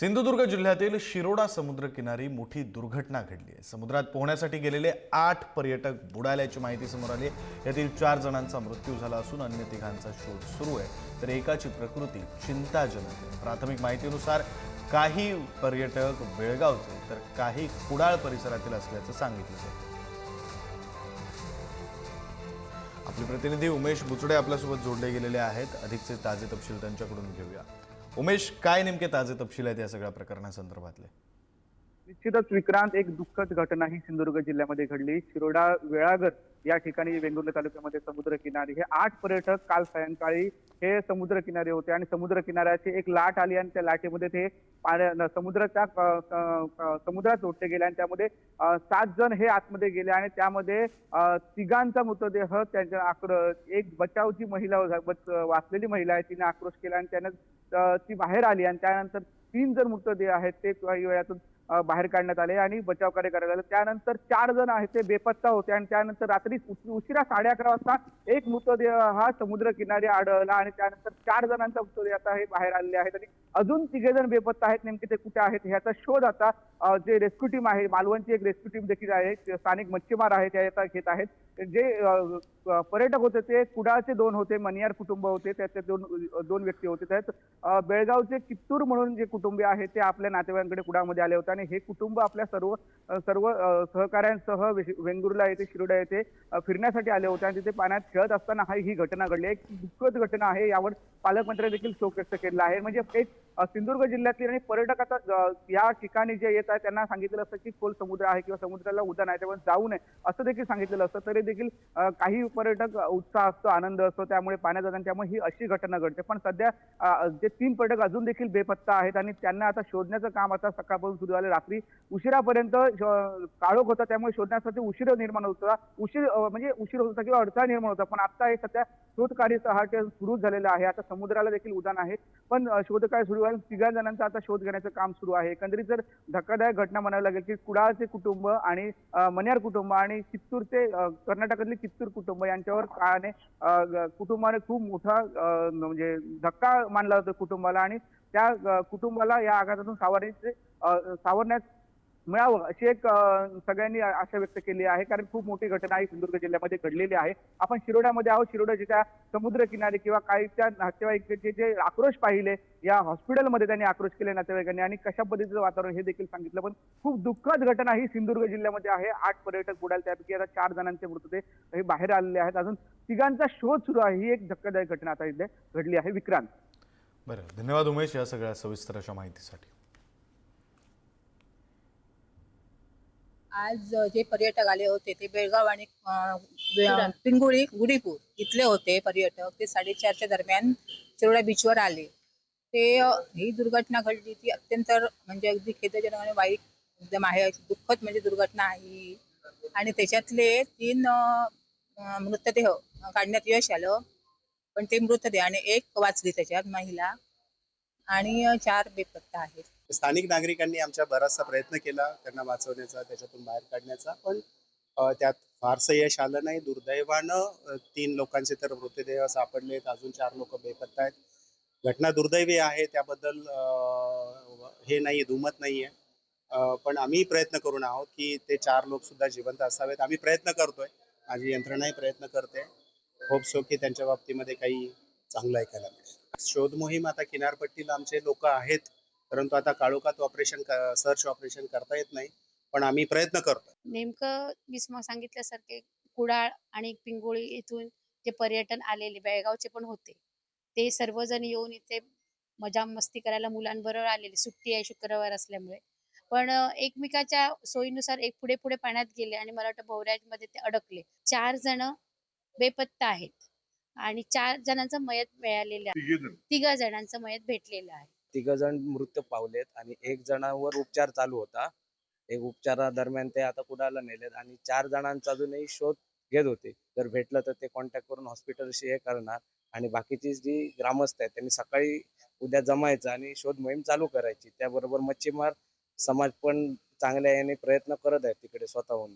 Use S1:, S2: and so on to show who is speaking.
S1: सिंधुदुर्ग जिल्ह्यातील शिरोडा समुद्रकिनारी मोठी दुर्घटना घडली आहे. समुद्रात पोहण्यासाठी गेलेले आठ पर्यटक बुडाल्याची माहिती समोर आली आहे. यातील चार जणांचा मृत्यू झाला असून अन्य तिघांचा शोध सुरू आहे. तर एकाची प्रकृती चिंताजनक आहे. प्राथमिक माहितीनुसार काही पर्यटक बेळगावचे तर काही कुडाळ परिसरातील असल्याचं सांगितलं जातं आपले प्रतिनिधी उमेश बुचडे आपल्यासोबत जोडले गेलेले आहेत. अधिकचे ताजे तपशील त्यांच्याकडून घेऊया. उमेश काय नेमके ताजे तपशील आहेत या सगळ्या प्रकरणासंदर्भातले?
S2: निश्चितच विक्रांत एक दुःखद घटना ही सिंधुदुर्ग जिल्ह्यामध्ये घडली. शिरोडा वेळागर या ठिकाणी वेंगुर्ला तालुक्यामध्ये समुद्र किनारी हे आठ पर्यटक काल सायंकाळी हे समुद्र किनारे होते आणि समुद्र किनाऱ्याची एक लाट आली आणि त्या लाटेमध्ये ते पाण्या समुद्राच्या समुद्रात लोटले गेले आणि त्यामध्ये सात जण हे आतमध्ये गेले आणि त्यामध्ये तिघांचा मृतदेह त्यांच्या आक्र एक बचावची महिला वाचलेली महिला आहे तिने आक्रोश केला आणि त्यानं ती बाहेर आली आणि त्यानंतर तीन जण मृतदेह आहेत ते काही वेळातून बाहेर काढण्यात आले आणि बचाव कार्य करण्यात आले. त्यानंतर चार जण आहेत ते बेपत्ता होते आणि त्यानंतर रात्री उशिरा साडे अकरा वाजता एक मृतदेह हा समुद्र किनारी आढळला आणि त्यानंतर चार जणांचा मृतदेह आता हे बाहेर आलेले आहेत आणि अजून तिघे जण बेपत्ता आहेत नेमके ते कुठे आहेत ह्याचा शोध आता जे रेस्क्यू टीम आहे मालवणची एक रेस्क्यू टीम देखील आहे स्थानिक मच्छीमार आहेत त्या आता घेत आहेत. जे पर्यटक होते ते कुडाळचे दोन होते मनियार कुटुंब होते त्याचे दोन दोन व्यक्ती होते. त्यात बेळगावचे कित्तूर म्हणून जे कुटुंबीय आहे ते आपल्या नातेवाईकांकडे कुडाळमध्ये आले होते आणि हे कुटुंब आपल्या सर्व सर्व सहकाऱ्यांसह वेंगुर्ला येथे शिरोडा येथे फिरण्यासाठी आले होते आणि तिथे पाण्यात खेळत असताना हा ही घटना घडली. एक दुःखद घटना आहे यावर पालकमंत्र्यांनी देखील शोक व्यक्त केला आहे. म्हणजे एक सिंधुदुर्ग जिल्ह्यातील आणि पर्यटक आता या ठिकाणी जे येत आहेत त्यांना सांगितलं असतं की खोल समुद्र आहे किंवा समुद्राला उद्यान आहे त्यामुळे जाऊ नये असं देखील सांगितलेलं असतं. तरी देखील काही पर्यटक उत्साह असतो आनंद असतो त्यामुळे पाण्यात जातात आणि त्यामुळे ही अशी घटना घडते. पण सध्या जे तीन पर्यटक अजून देखील बेपत्ता आहेत आणि त्यांना आता शोधण्याचं काम आता सकाळपासून सुरू झालं. रात्री उशिरापर्यंत काळोख होता त्यामुळे शोधण्यासाठी उशीर निर्माण होत होता. उशीर म्हणजे उशीर होत होता किंवा अडथळा निर्माण होता पण आता हे सध्या शोध कार्य हा सुरू झालेलं आहे. आता समुद्राला देखील उदान आहे. पण शोधकार्य सुरू आहे तिघा जणांचा आता शोध घेण्याचं काम सुरू आहे. एकंदरीत जर धक्कादायक घटना म्हणावी लागेल की कुडाळचे कुटुंब आणि मन्यार कुटुंब आणि चित्तूरचे कर्नाटकातले चित्तूर कुटुंब यांच्यावर काळाने कुटुंबाने खूप मोठा म्हणजे धक्का मानला जातो कुटुंबाला आणि त्या कुटुंबाला या आघातातून सावरण्याचे अ, सावरण्यात मिळावं अशी एक सगळ्यांनी आशा व्यक्त केली आहे. कारण खूप मोठी घटना ही सिंधुदुर्ग जिल्ह्यामध्ये घडलेली आहे. आपण शिरोड्यामध्ये आहोत. शिरोड्याच्या समुद्र किनारी किंवा काही त्या नातेवाईकांचे जे आक्रोश पाहिले या हॉस्पिटलमध्ये त्यांनी आक्रोश केले नातेवाईकांनी. आणि कशा पद्धतीचं वातावरण हे देखील सांगितलं. पण खूप दुःखद घटना ही सिंधुदुर्ग जिल्ह्यामध्ये आहे. आठ पर्यटक बुडाले. त्यापैकी आता चार जणांचे मृतदेह हे बाहेर आलेले आहेत. अजून तिघांचा शोध सुरू आहे. ही एक धक्कादायक घटना आता इथे घडली आहे. विक्रांत.
S1: बरं. धन्यवाद उमेश या सगळ्या सविस्तर अशा माहितीसाठी.
S3: आज जे पर्यटक आले होते ते बेळगाव आणि पिंगुळी गुडीपूर इथले होते पर्यटक. ते साडेचारच्या दरम्यान चिरोडा बीचवर आले. ते ही दुर्घटना घडली ती अत्यंत म्हणजे अगदी खेदजनक आणि वाईट एकदम आहे. अशी दुःखद म्हणजे दुर्घटना आहे ही. आणि त्याच्यातले तीन मृतदेह काढण्यात यश आलं. पण ते मृतदेह आणि एक वाचली त्याच्यात महिला. आणि चार बेपत्ता आहेत.
S4: स्थानिक नागरिकांनी आमच्या बराचसा प्रयत्न केला त्यांना वाचवण्याचा त्याच्यातून बाहेर काढण्याचा. पण त्यात फारसं यश आलं नाही. दुर्दैवानं तीन लोकांचे तर मृतदेह सापडलेत. अजून चार लोक बेपत्ता आहेत. घटना दुर्दैवी आहे. त्याबद्दल हे नाही दुमत नाही आहे पण आम्ही प्रयत्न करून आहोत की ते चार लोक सुद्धा जिवंत असावेत. आम्ही प्रयत्न करतोय. माझी यंत्रणाही प्रयत्न करते. होप सो की त्यांच्या बाबतीमध्ये काही चांगलं ऐकायला मिळेल. शोध मोहीम आता किनारपट्टीला आमचे लोक आहेत. परंतु आता काळोखात ऑपरेशन सर्च ऑपरेशन करता येत नाही पण आम्ही प्रयत्न करतो
S5: नेमकं मी तुम्हाला सांगितल्यासारखे कुडाळ आणि पिंगोळी इथून जे पर्यटन आलेले बेळगावचे पण होते. ते सर्वजण येऊन इथे मजा मस्ती करायला मुलांबरोबर आलेले सुट्टी आहे शुक्रवार असल्यामुळे. पण एकमेकाच्या सोयीनुसार एक पुढे पुढे पाण्यात गेले आणि मला वाटतं भोवऱ्यामध्ये ते अडकले. चार जण बेपत्ता आहेत आणि चार जणांचं मयत मिळालेलं आहे. तिघ जणांचं मयत भेटलेलं आहे.
S6: तिघ जण मृत पावलेत आणि एक जणावर उपचार चालू होता. एक उपचारादरम्यान ते आता कुडाला नेलेत आणि चार जणांचा अजूनही शोध घेत होते. जर भेटलं तर ते कॉन्टॅक्ट करून हॉस्पिटलशी हे करणार आणि बाकीची जी ग्रामस्थ आहेत त्यांनी सकाळी उद्या जमायचं आणि शोध मोहीम चालू करायची. त्याबरोबर मच्छीमार समाज पण चांगल्या याने प्रयत्न करत आहेत तिकडे स्वतःहून.